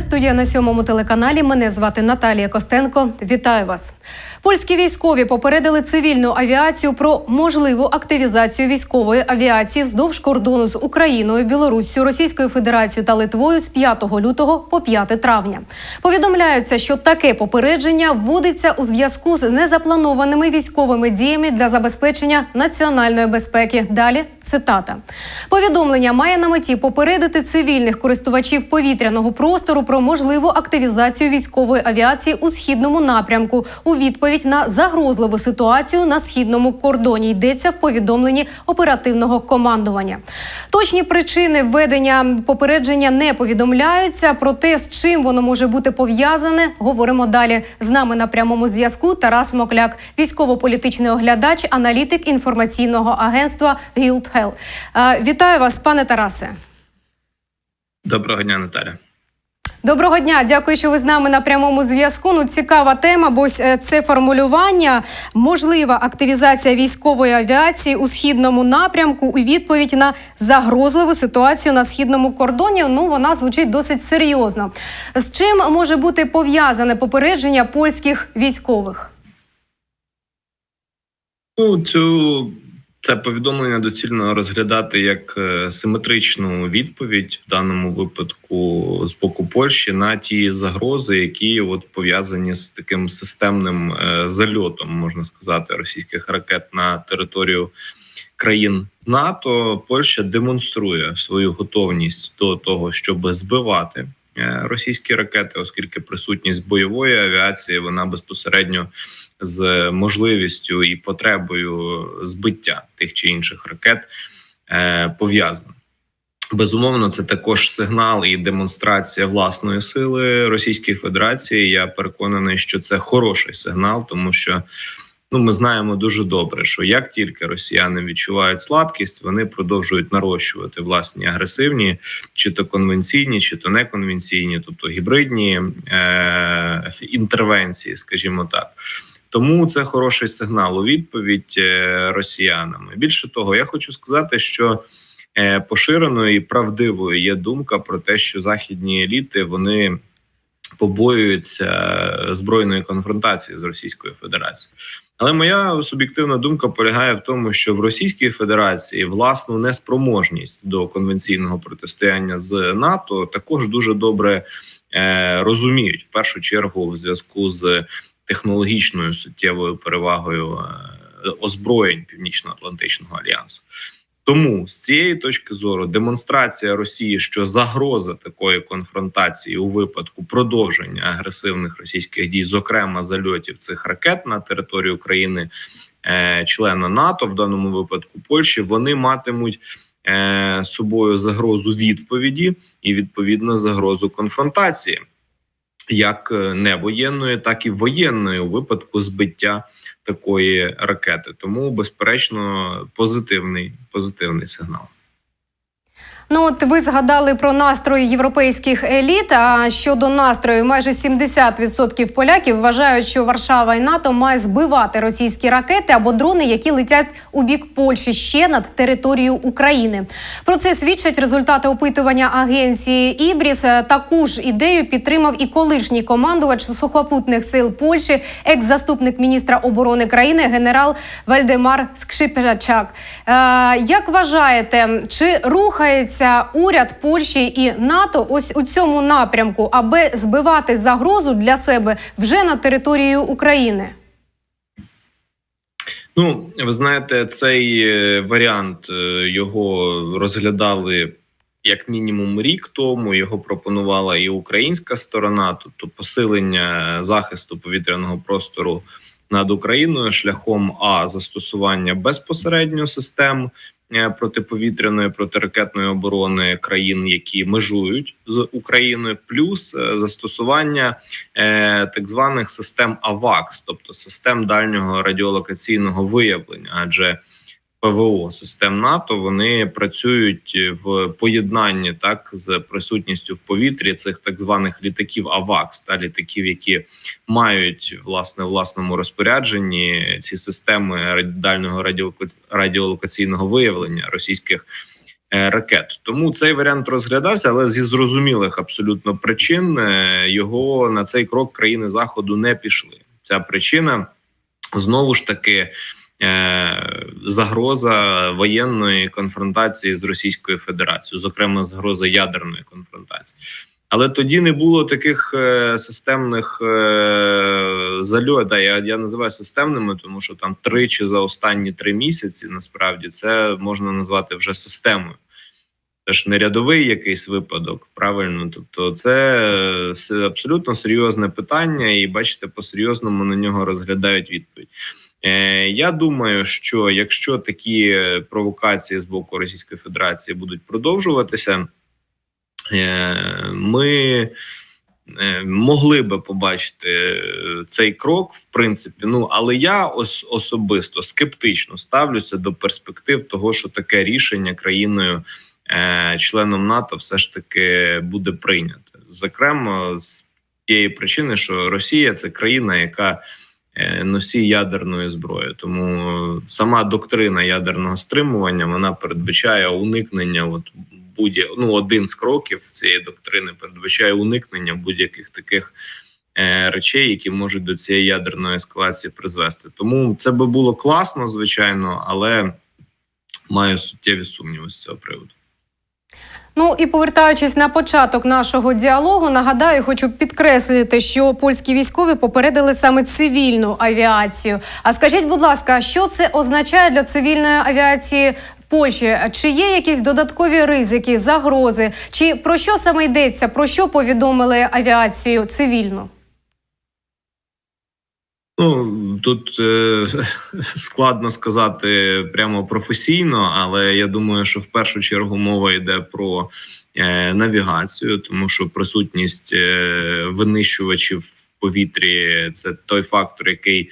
Студія на сьомому телеканалі. Мене звати Наталія Костенко. Вітаю вас. Польські військові попередили цивільну авіацію про можливу активізацію військової авіації вздовж кордону з Україною, Білоруссю, Російською Федерацією та Литвою з 5 лютого по 5 травня. Повідомляється, що таке попередження вводиться у зв'язку з незапланованими військовими діями для забезпечення національної безпеки. Далі цитата. Повідомлення має на меті попередити цивільних користувачів повітряного простору про можливу активізацію військової авіації у східному напрямку у відповідь на загрозливу ситуацію на східному кордоні. Йдеться в повідомленні оперативного командування. Точні причини введення попередження не повідомляються. Про те, з чим воно може бути пов'язане, говоримо далі. З нами на прямому зв'язку Тарас Мокляк, військово-політичний оглядач, аналітик інформаційного агентства. Е, Вітаю вас, пане Тарасе. Доброго дня, Наталя. Доброго дня, дякую, що ви з нами на прямому зв'язку. Ну, цікава тема, бо е, це формулювання. Можлива активізація військової авіації у східному напрямку у відповідь на загрозливу ситуацію на східному кордоні. Ну, вона звучить досить серйозно. З чим може бути пов'язане попередження польських військових? Ну, цю це повідомлення доцільно розглядати як е, симетричну відповідь в даному випадку з боку Польщі на ті загрози, які от пов'язані з таким системним е, зальотом, можна сказати, російських ракет на територію країн НАТО. Польща демонструє свою готовність до того, щоб збивати російські ракети, оскільки присутність бойової авіації вона безпосередньо з можливістю і потребою збиття тих чи інших ракет е, пов'язана. Безумовно, це також сигнал і демонстрація власної сили Російської Федерації. Я переконаний, що це хороший сигнал, тому що ну ми знаємо дуже добре, що як тільки росіяни відчувають слабкість, вони продовжують нарощувати власні агресивні, чи то конвенційні, чи то неконвенційні, тобто гібридні е- інтервенції, скажімо так. Тому це хороший сигнал у відповідь е, росіянам. Більше того, я хочу сказати, що е, поширеною і правдивою є думка про те, що західні еліти вони побоюються збройної конфронтації з Російською Федерацією. Але моя суб'єктивна думка полягає в тому, що в Російській Федерації власну неспроможність до конвенційного протистояння з НАТО також дуже добре е, розуміють в першу чергу в зв'язку з технологічною суттєвою перевагою е, озброєнь Північно-Атлантичного альянсу. Тому з цієї точки зору демонстрація Росії, що загроза такої конфронтації у випадку продовження агресивних російських дій, зокрема зальотів цих ракет на територію України, е, члена НАТО, в даному випадку Польщі, вони матимуть е, собою загрозу відповіді і відповідно загрозу конфронтації як е, не воєнної, так і воєнної у випадку збиття такої ракети. Тому, безперечно, позитивний, позитивний сигнал. Ну, от ви згадали про настрої європейських еліт. А щодо настрою, майже 70% поляків вважають, що Варшава і НАТО має збивати російські ракети або дрони, які летять у бік Польщі ще над територією України. Про це свідчать результати опитування агенції Ібріс. Таку ж ідею підтримав і колишній командувач сухопутних сил Польщі, екс-заступник міністра оборони країни, генерал Вальдемар Скшипчак. Е, як вважаєте, чи рухається? Уряд Польщі і НАТО ось у цьому напрямку, аби збивати загрозу для себе вже на території України? Ну, ви знаєте, цей е, варіант е, його розглядали як мінімум рік тому. Його пропонувала і українська сторона, тобто посилення захисту повітряного простору над Україною шляхом а застосування безпосередньо систем протиповітряної протиракетної оборони країн, які межують з Україною, плюс е, застосування е, так званих систем АВАКС, тобто систем дальнього радіолокаційного виявлення, адже ПВО систем НАТО вони працюють в поєднанні так з присутністю в повітрі цих так званих літаків АВАКС та літаків, які мають власне власному розпорядженні ці системи дальнього радіолокаційного виявлення російських е, ракет. Тому цей варіант розглядався, але зі зрозумілих абсолютно причин е, його на цей крок країни заходу не пішли. Ця причина знову ж таки. Е, Загроза воєнної конфронтації з Російською Федерацією, зокрема загроза ядерної конфронтації, але тоді не було таких е, системних е, я, я називаю системними, тому що там тричі за останні три місяці насправді це можна назвати вже системою. Це ж не рядовий якийсь випадок, правильно. Тобто, це абсолютно серйозне питання, і бачите, по-серйозному на нього розглядають відповідь. Я думаю, що якщо такі е, провокації з боку Російської Федерації будуть продовжуватися, е, ми е, могли би побачити цей крок, в принципі. Ну але я ос- особисто скептично ставлюся до перспектив того, що таке рішення країною. Членом НАТО все ж таки буде прийнято, зокрема з тієї причини, що Росія це країна, яка носій ядерної зброї. Тому сама доктрина ядерного стримування вона передбачає уникнення. От будь ну один з кроків цієї доктрини передбачає уникнення будь-яких таких е, речей, які можуть до цієї ядерної ескалації призвести. Тому це би було класно, звичайно, але маю суттєві сумніви з цього приводу. Ну і повертаючись на початок нашого діалогу, нагадаю, хочу підкреслити, що польські військові попередили саме цивільну авіацію. А скажіть, будь ласка, що це означає для цивільної авіації? Польщі чи є якісь додаткові ризики, загрози? Чи про що саме йдеться? Про що повідомили авіацію цивільну? Ну тут е, складно сказати прямо професійно, але я думаю, що в першу чергу мова йде про е, навігацію, тому що присутність е, винищувачів в повітрі це той фактор, який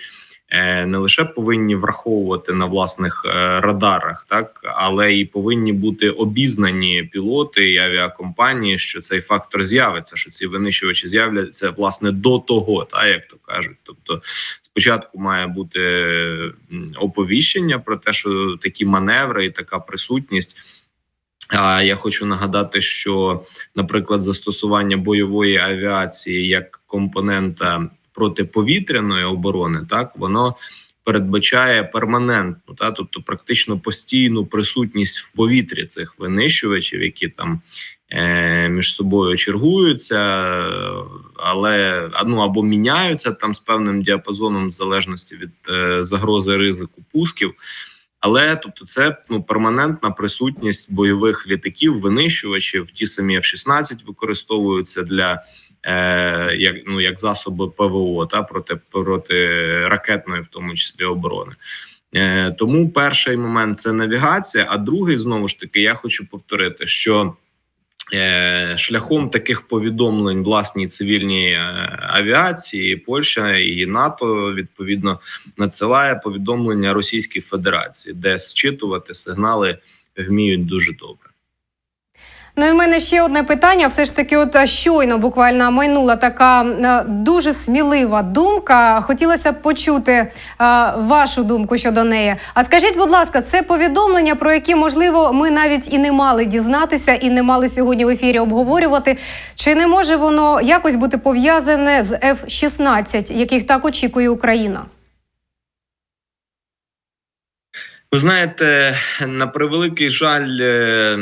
е, не лише повинні враховувати на власних е, радарах, так але і повинні бути обізнані пілоти і авіакомпанії, що цей фактор з'явиться, що ці винищувачі з'являться власне до того, та як то кажуть, тобто. Спочатку має бути оповіщення про те, що такі маневри і така присутність. А я хочу нагадати, що, наприклад, застосування бойової авіації як компонента протиповітряної оборони, так воно передбачає перманентну, та тобто практично постійну присутність в повітрі цих винищувачів, які там е, між собою чергуються, але ну або міняються там з певним діапазоном, в залежності від е, загрози ризику пусків. Але тобто, це ну перманентна присутність бойових літаків, винищувачів. Ті самі F-16 використовуються для е, як ну як засоби ПВО та проти проти ракетної, в тому числі оборони. Е, тому перший момент це навігація. А другий знову ж таки, я хочу повторити, що е, шляхом таких повідомлень власній цивільній е, авіації Польща і НАТО відповідно надсилає повідомлення Російській Федерації, де зчитувати сигнали вміють дуже добре. Ну і в мене ще одне питання. Все ж таки, от щойно буквально майнула така е, дуже смілива думка. Хотілося б почути е, вашу думку щодо неї. А скажіть, будь ласка, це повідомлення, про які можливо ми навіть і не мали дізнатися, і не мали сьогодні в ефірі обговорювати. Чи не може воно якось бути пов'язане з F-16, яких так очікує Україна? Ви знаєте, на превеликий жаль, е,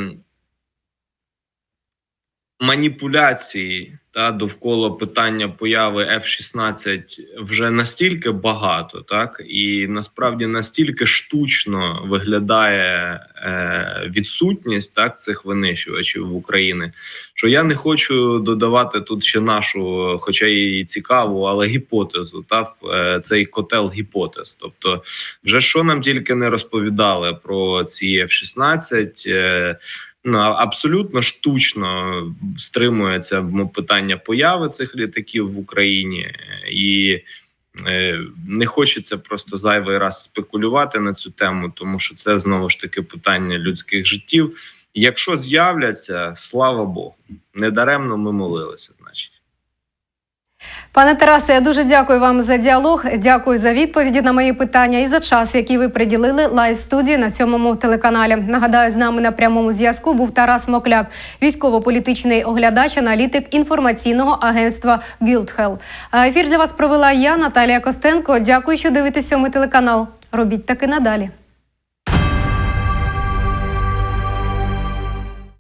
маніпуляції та довкола питання появи F-16 вже настільки багато, так і насправді настільки штучно виглядає е, відсутність так цих винищувачів в Україні, що я не хочу додавати тут ще нашу, хоча і цікаву, але гіпотезу, та в е, цей котел гіпотез. Тобто, вже що нам тільки не розповідали про ці F-16, е, абсолютно штучно стримується питання появи цих літаків в Україні, і е, не хочеться просто зайвий раз спекулювати на цю тему, тому що це знову ж таки питання людських життів. Якщо з'являться, слава Богу, недаремно ми молилися. Пане Тарасе, я дуже дякую вам за діалог. Дякую за відповіді на мої питання і за час, який ви приділили лайв студії на сьомому телеканалі. Нагадаю, з нами на прямому зв'язку був Тарас Мокляк, військово-політичний оглядач, аналітик інформаційного агентства. А Ефір для вас провела я, Наталія Костенко. Дякую, що дивитесь сьомий телеканал. Робіть таки надалі.